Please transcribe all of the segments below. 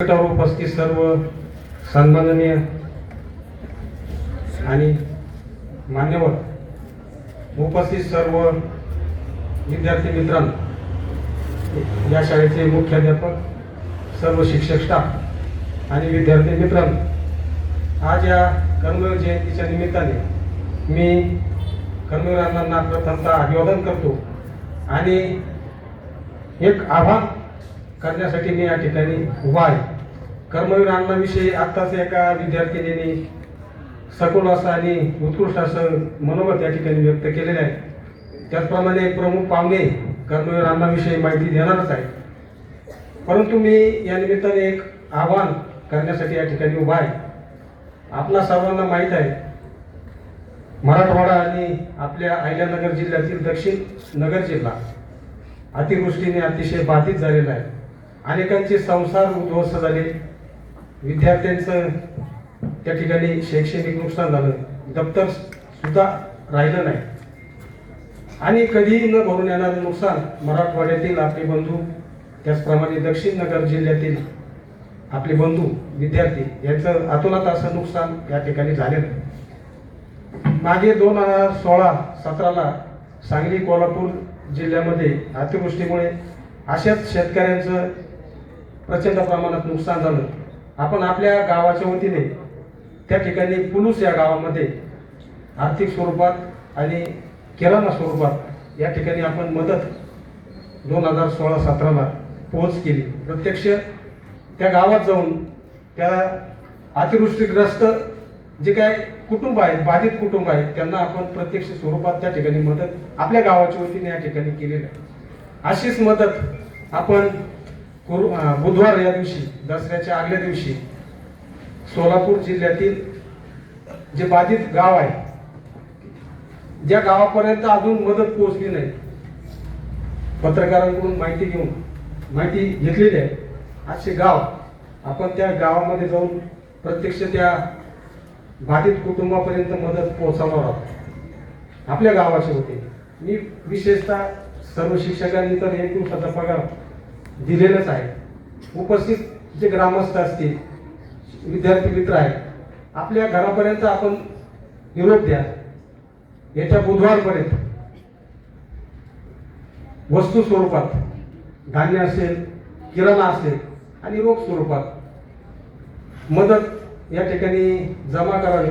उपस्थित सर्व सन्माननीय आणि मान्यवर उपस्थित सर्व विद्यार्थी मित्रांनो या शाळेचे मुख्याध्यापक सर्व शिक्षक स्टाफ आणि विद्यार्थी मित्रांनो आज या कर्मवीर जयंतीच्या निमित्ताने मी कर्मवीरांना प्रथमता अभिवादन करतो आणि एक आव्हान करण्यासाठी मी या ठिकाणी उभा आहे. कर्मवीर अण्णाविषयी आत्ताच एका विद्यार्थिनीने सखोल असं आणि उत्कृष्ट असं मनोमत या ठिकाणी व्यक्त केलेलं आहे. त्याचप्रमाणे एक प्रमुख पाहुणे कर्मवीर अण्णाविषयी माहिती देणारच आहे. परंतु मी या निमित्ताने एक आव्हान करण्यासाठी या ठिकाणी उभा आहे. आपला सर्वांना माहीत आहे मराठवाडा आणि आपल्या अहिल्यानगर जिल्ह्यातील दक्षिण नगर जिल्हा अतिवृष्टीने अतिशय बाधित झालेला आहे. अनेकांचे संसार उद्ध्वस्त झाले. विद्यार्थ्यांचं त्या ठिकाणी शैक्षणिक नुकसान झालं. दप्तर सुद्धा राहिलं नाही. आणि कधीही न भरून येणारं नुकसान मराठवाड्यातील आपले बंधू त्याचप्रमाणे दक्षिण नगर जिल्ह्यातील आपले बंधू विद्यार्थी यांचं अतोलात असं नुकसान या ठिकाणी झालेलं मागे दोन हजार सोळा सतराला सांगली कोल्हापूर जिल्ह्यामध्ये अतिवृष्टीमुळे अशाच शेतकऱ्यांचं प्रचंड प्रमाणात नुकसान झालं. आपण आपल्या गावाच्या वतीने त्या ठिकाणी पुलूस या गावामध्ये आर्थिक स्वरूपात आणि किराणा स्वरूपात या ठिकाणी आपण मदत दोन हजार सोळा सतराला पोहोच केली. प्रत्यक्ष त्या गावात जाऊन त्या अतिवृष्टीग्रस्त जे काय कुटुंब आहेत बाधित कुटुंब आहेत त्यांना आपण प्रत्यक्ष स्वरूपात त्या ठिकाणी मदत आपल्या गावाच्या वतीने या ठिकाणी केलेली आहे. अशीच मदत आपण गुरु बुधवार या दिवशी दसऱ्याच्या आगल्या दिवशी सोलापूर जिल्ह्यातील जे बाधित गाव आहे ज्या गावापर्यंत अजून मदत पोहोचली नाही पत्रकारांकडून माहिती घेऊन माहिती घेतलेली आहे. असे गाव आपण त्या गावामध्ये जाऊन प्रत्यक्ष त्या बाधित कुटुंबापर्यंत मदत पोहोचवणार आहोत. आपल्या गावाचे होते. मी विशेषतः सर्व शिक्षकांनी तर एक दिवसाचा पगार दिलेलंच आहे. उपस्थित जे ग्रामस्थ असतील विद्यार्थी मित्र आहेत आपल्या घरापर्यंत आपण निरोप द्या. याच्या बुधवारपर्यंत. वस्तू स्वरूपात धान्य असेल किराणा असेल आणि रोख स्वरूपात. मदत या ठिकाणी जमा करावी.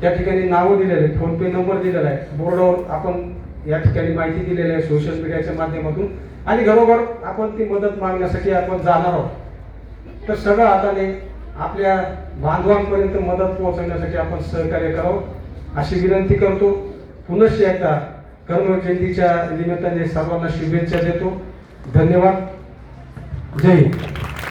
त्या ठिकाणी नावं दिलेले फोनपे नंबर दिलेला आहे. बोर्डावर आपण या ठिकाणी माहिती दिलेली आहे सोशल मीडियाच्या माध्यमातून. आणि घरोघर आपण ती मदत मागण्यासाठी आपण जाणार आहोत. तर सगळं हाताने आपल्या बांधवांपर्यंत मदत पोहोचवण्यासाठी आपण सहकार्य करावं. अशी विनंती करतो. पुनश्च एकदा कर्म जयंतीच्या निमित्ताने सर्वांना शुभेच्छा देतो. धन्यवाद. जय हिंद.